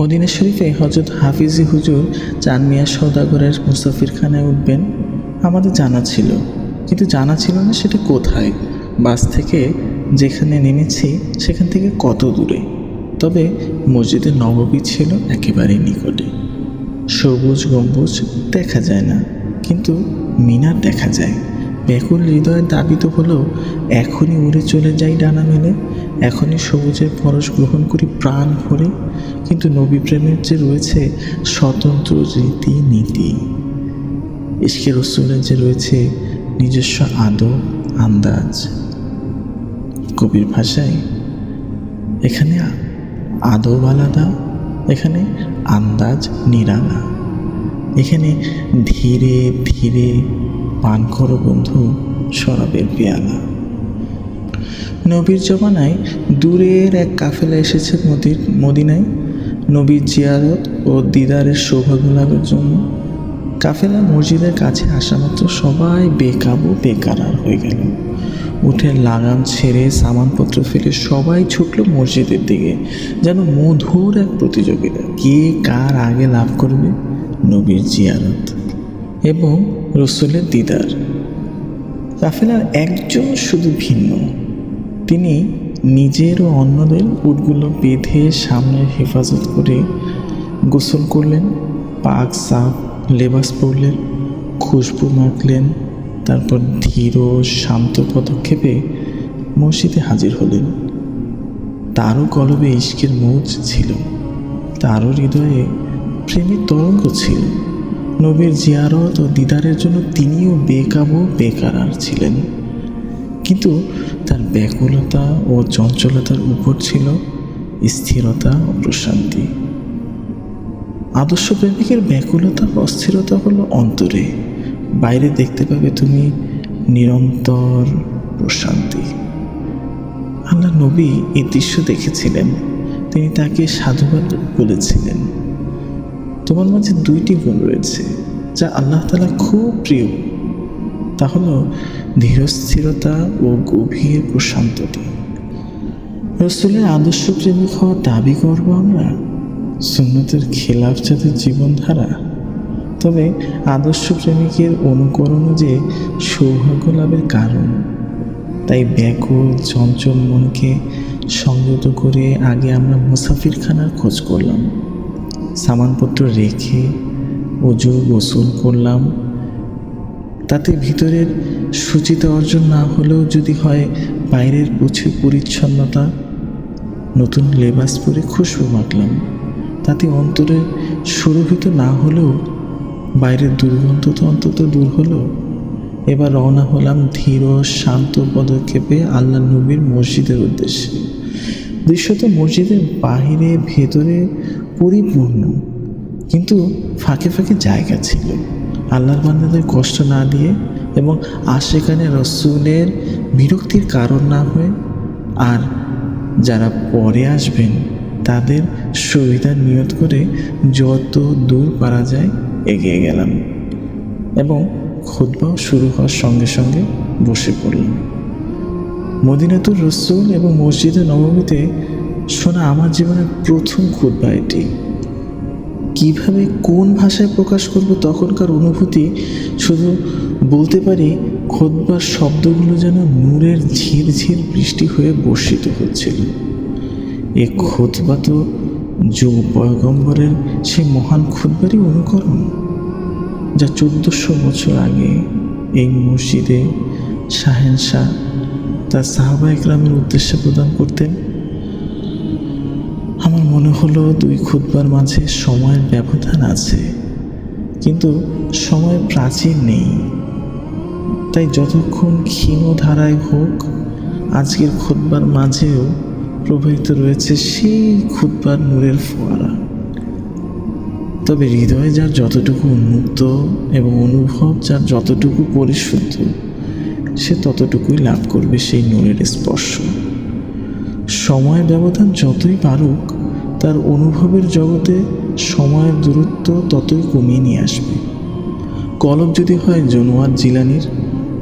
Medina শরীফে হজরত হাফিজি হুজুর চান মিয়া সৌদাগরের মুসাফিরখানায় উঠবেন, আমাদের জানা ছিল। কিন্তু জানা ছিল না সেটা কোথায়, বাস থেকে যেখানে নেমেছি সেখান থেকে কত দূরে। তবে মসজিদের নববী ছিল একেবারেই নিকটে। সবুজ গম্বুজ দেখা যায় না, কিন্তু মিনার দেখা যায়। ব্যাকুল হৃদয়ের দাবি তো হলো এখনই উড়ে চলে যাই ডানা মেলে। এখনই সবুজের পরশ গ্রহণ করি প্রাণ ভরে। কিন্তু নবী প্রেমের যে রয়েছে স্বতন্ত্র রীতি নীতি, ইশকে রসুলের যে রয়েছে নিজস্ব আদব, আন্দাজ। কবির ভাষায় এখানে আদব আলাদা, এখানে আন্দাজ নিরালা। এখানে ধীরে ধীরে পান করো বন্ধু, শরাবের পেয়ালা। নবীর জমানায় দূরের এক কাফেলা এসেছে মদির মদিনায়। নবীর জিয়ারত ও দিদারের সৌভাগ্য লাভের জন্য। কাফেলা মসজিদের কাছে আসা মাত্র সবাই বেকাবু, বেকারার হয়ে গেল। উঠে লাগাম ছেড়ে সামানপত্র ফেলে সবাই ছুটল মসজিদের দিকে, যেন মধুর এক প্রতিযোগিতা। কে কার আগে লাভ করবে নবীর জিয়ারত? এবং রসুলের দিদার। কাফেলার একজন শুধু ভিন্ন। তিনি নিজের ও অন্যদের উটগুলো বেঁধে সামনে হেফাজত করে গোসল করলেন, পাক সাফ লেবাস পরলেন, খুশবু মাখলেন, তারপর ধীর শান্ত পদক্ষেপে মসজিদে হাজির হলেন। তারও কলবে ইশকের মৌজ ছিল, তারও হৃদয়ে প্রেমের তরঙ্গ ছিল। নবীর জিয়ারত ও দিদারের জন্য তিনিও বেকাবু বেকারার ছিলেন। কিন্তু তার ব্যাকুলতা ও চঞ্চলতার উপর ছিল স্থিরতা ও প্রশান্তি। আদর্শ প্রেমিকের ব্যাকুলতা অস্থিরতা হলো অন্তরে। বাইরে দেখতে পাবে তুমি নিরন্তর প্রশান্তি। আল্লাহ নবী এই দৃশ্য দেখেছিলেন। তিনি তাকে সাধুবাদ বলেছিলেন। তোমার মাঝে দুইটি গুণ রয়েছে, যা আল্লাহ তালা খুব প্রিয়। তা হলো ধীরস্থিরতা ও গভীর প্রশান্ততা রসুলের আদর্শ প্রেমিক হওয়ার দাবি করব আমরা, সুন্নতের খেলাফ যাদের জীবনধারা। তবে আদর্শ প্রেমিকের অনুকরণও যে সৌভাগ্য লাভের কারণ, তাই ব্যাকুল, চঞ্চল মনকে সংযত করে আগে আমরা মুসাফিরখানার খোঁজ করলাম। সামানপত্র রেখে অজু গোসল করলাম। তাতে ভিতরের সুচিতা অর্জন না হলেও যদি হয় বাইরের পুছে পরিচ্ছন্নতা, নতুন লেবাস পরে খুশবু মাখলাম। তাতে অন্তরে সুরভিত না হলেও বাইরের দুর্গন্ধ তো অন্তত দূর হলো। এবার রওনা হলাম ধীর শান্ত পদক্ষেপে আল্লাহ নবীর মসজিদের উদ্দেশ্যে। দৃশ্যত মসজিদের বাহিরে, ভেতরে পরিপূর্ণ, কিন্তু ফাঁকে ফাঁকে জায়গা ছিল। আল্লাহর বান্দাদের কষ্ট না দিয়ে এবং আশেখানে রসুলের বিরক্তির কারণ না হয়ে আর যারা পরে আসবেন, তাদের সুবিধা নিয়ত করে যত দূর পারা যায় এগিয়ে গেলাম এবং খুদ্বাও শুরু হওয়ার সঙ্গে সঙ্গে বসে পড়লাম। মদিনাতুর রসুল এবং মসজিদে নবমীতে শোনা, আমার জীবনের প্রথম খুদ্া এটি। কীভাবে কোন ভাষায় প্রকাশ করব তখনকার অনুভূতি, শুধু বলতে পারি খোদবার শব্দগুলো যেন নূরের ঝির ঝির বৃষ্টি হয়ে বর্ষিত হচ্ছিল। এ খোদবা তো যুগ পয়গম্বরের সে মহান খুদবারই অনুকরণ, যা চোদ্দশো বছর আগে এই মসজিদে শাহেনশাহ তার সাহাবা একরামের উদ্দেশ্যে প্রদান করতেন। মনে হলো দুই খুদবার মাঝে সময়ের ব্যবধান আছে, কিন্তু সময় প্রাচীন নেই। তাই যতক্ষণ ক্ষীণ ধারায় হোক, আজকের খুদবার মাঝেও প্রবাহিত রয়েছে সেই খুদবার নূরের ফোয়ারা। তবে হৃদয় যার যতটুকু উন্মুক্ত এবং অনুভব যার যতটুকু পরিশুদ্ধ, সে ততটুকুই লাভ করবে সেই নূরের স্পর্শ। সময় ব্যবধান যতই পারুক তার অনুভবের জগতে সময়ের দূরত্ব ততই কমিয়ে নিয়ে আসবে। কলব যদি হয় জনোয়ার জিলানির,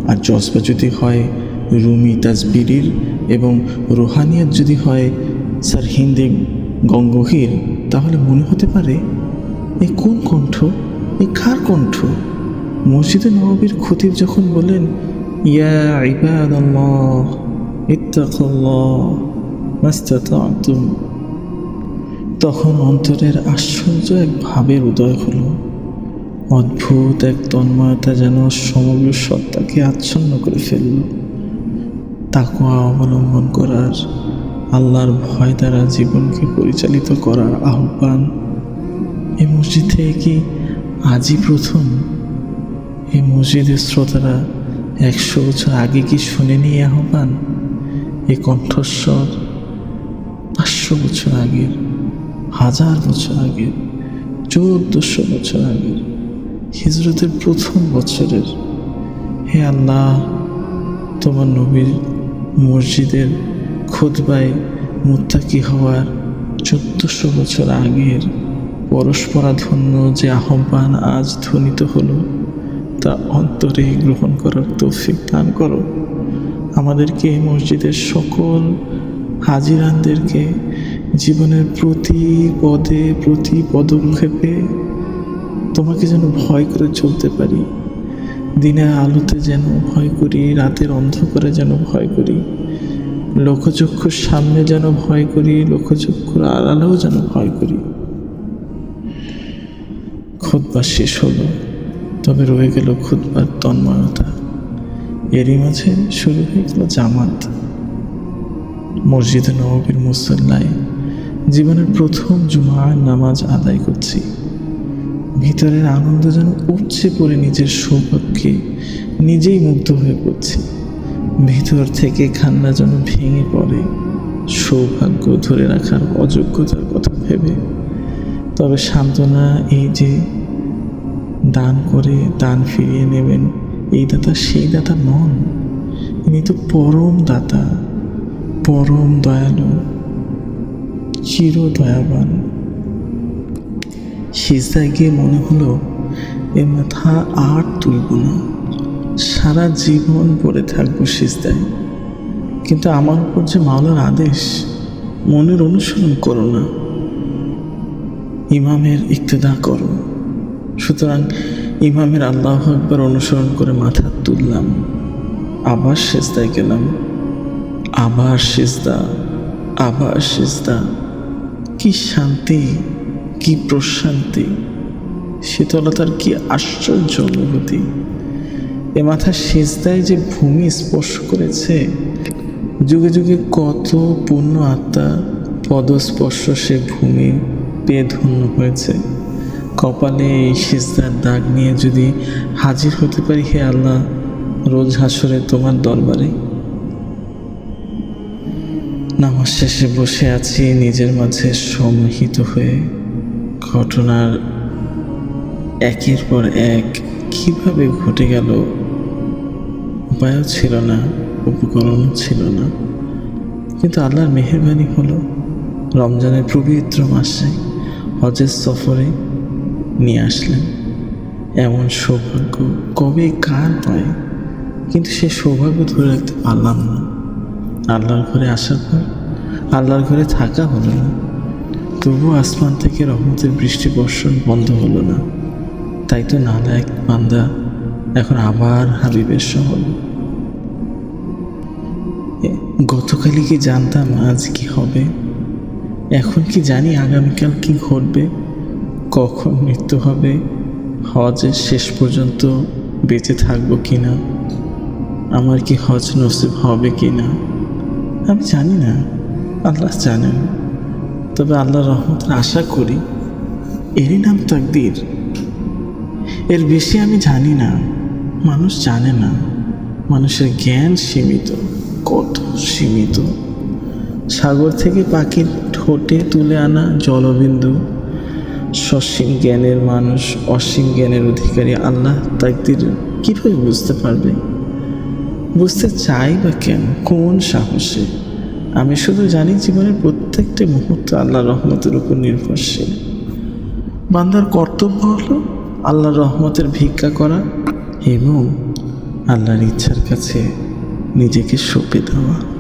আর জজবা যদি হয় রুমি তাজবিরির, এবং রোহানিয়াত যদি হয় স্যার হিন্দে গঙ্গহীর, তাহলে মনে হতে পারে, এ কোন কণ্ঠ, এ কার কণ্ঠ? মসজিদে নবাবির খতিব যখন বলেন ইয়া ইবাদাল্লাহ, ইত্তাকুল্লাহ, মাস্তাতাতুম তখন অন্তরের আশ্চর্য এক ভাবের উদয় হলো। অদ্ভুত এক তন্ময়তা যেন সমগ্র সত্তাকে আচ্ছন্ন করে ফেলল। তাকওয়া অবলম্বন করার, আল্লাহর ভয় দ্বারা জীবনকে পরিচালিত করার আহ্বান এই মসজিদ থেকে কি আজই প্রথম। এই মসজিদের শ্রোতারা একশো বছর আগে কি শুনেনি এই আহ্বান? এ কণ্ঠস্বর পাঁচশো বছর আগের। হাজার বছর আগে, চৌদ্দশো বছর আগের হিজরতের প্রথম বছরের হে আল্লাহ, তোমার নবীর মসজিদের খুতবায় মুত্তাকি হওয়ার চোদ্দশো বছর আগের পরস্পরাধন্য যে আহ্বান আজ ধ্বনিত হলো, তা অন্তরে গ্রহণ করার তৌফিক দান করো। আমাদেরকে মসজিদের সকল হাজিরানদেরকে জীবনের প্রতি পদে, প্রতি পদক্ষেপে তোমাকে যেন ভয় করে চলতে পারি। দিনের আলোতে যেন ভয় করি, রাতের অন্ধকারে যেন ভয় করি। লোকচক্ষুর সামনে যেন ভয় করি, লোকচক্ষুর আড়ালেও যেন ভয় করি। খুদ্া শেষ হলো, তবে রয়ে গেল খুদ্বার তন্ময়তা। এরই মাঝে শুরু হয়ে গেল জামাত। মসজিদে নববীর মুসল্লায় জীবনের প্রথম জুমার নামাজ আদায় করছি। ভিতরের আনন্দ যেন উপচে পড়ে নিজের সৌভাগ্যে নিজেই মুগ্ধ হয়ে পড়ছি। ভিতর থেকে খান্না যেন ভেঙে পড়ে, সৌভাগ্য ধরে রাখার অযোগ্যতার কথা ভেবে। তবে সান্ত্বনা এই যে, দান করে দান ফিরিয়ে নেবেন, এই দাতা সেই দাতা নন। ইনি তো পরম দাতা, পরম দয়ালু। চির দয়াবান সিজদায় গিয়ে মনে হলো, এ মাথা আর তুলব না। সারা জীবন পড়ে থাকব সিজদায়। কিন্তু আমার উপর যে মাওলার আদেশ, মনের অনুসরণ করো না। ইমামের ইক্তেদা করো। সুতরাং ইমামের আল্লাহ একবার অনুসরণ করে মাথা তুললাম। আবার সেজদায় গেলাম। আবার সেজদা আবার সেজদা। কি শান্তি, কি প্রশান্তি? শীতলতার কি আশ্চর্য অনুভূতি? এ মাথা সেজদায় যে ভূমি স্পর্শ করেছে, যুগে যুগে কত পূর্ণ আত্মা পদস্পর্শ সে ভূমি পেয়ে ধন্য হয়েছে। কপালে এই সিজদার দাগ নিয়ে যদি হাজির হতে পারি হে আল্লাহ, রোজ হাসরে তোমার দরবারে। নামাজ শেষে বসে আছি, নিজের মাঝে সমাহিত হয়ে। ঘটনার একের পর এক কীভাবে ঘটে গেল, উপায়ও ছিল না, উপকরণও ছিল না। কিন্তু আল্লাহর মেহরবানি হলো, রমজানের পবিত্র মাসে হজের সফরে নিয়ে আসলেন। এমন সৌভাগ্য কবে কার পায় কিন্তু সে সৌভাগ্য ধরে রাখতে পারলাম না। আল্লাহর ঘরে আসার পর আল্লাহর ঘরে থাকা হলো না। তবু আসমান থেকে রহমতের বৃষ্টি বর্ষণ বন্ধ হলো না। তাই তো নালায়ক বান্দা এখন আবার হাবিবের শহর গতকালই কি জানতাম আজ কি হবে? এখন কি জানি আগামীকাল কি ঘটবে? কখন মৃত্যু হবে? হজের শেষ পর্যন্ত বেঁচে থাকব কি না আমার কি হজ নসিব হবে কি না আমি জানি না। আল্লাহ জানেন। তবে আল্লাহর রহমতের আশা করি এরই নাম তাকদির। এর বেশি আমি জানি না। মানুষ জানে না। মানুষের জ্ঞান সীমিত, কত সীমিত। সাগর থেকে পাখির ঠোঁটে তুলে আনা জলবিন্দু। সসীম জ্ঞানের মানুষ, অসীম জ্ঞানের অধিকারী আল্লাহ তাকদির কীভাবে বুঝতে পারবে? বুঝতে চাই বা কেন? কোন সাহসে? আমি শুধু জানি জীবনের প্রত্যেকটি মুহূর্ত আল্লাহর রহমতের উপর নির্ভরশীল। বান্দার কর্তব্য হলো আল্লাহর রহমতের ভিক্ষা করা এবং আল্লাহর ইচ্ছার কাছে নিজেকে সঁপে দেওয়া।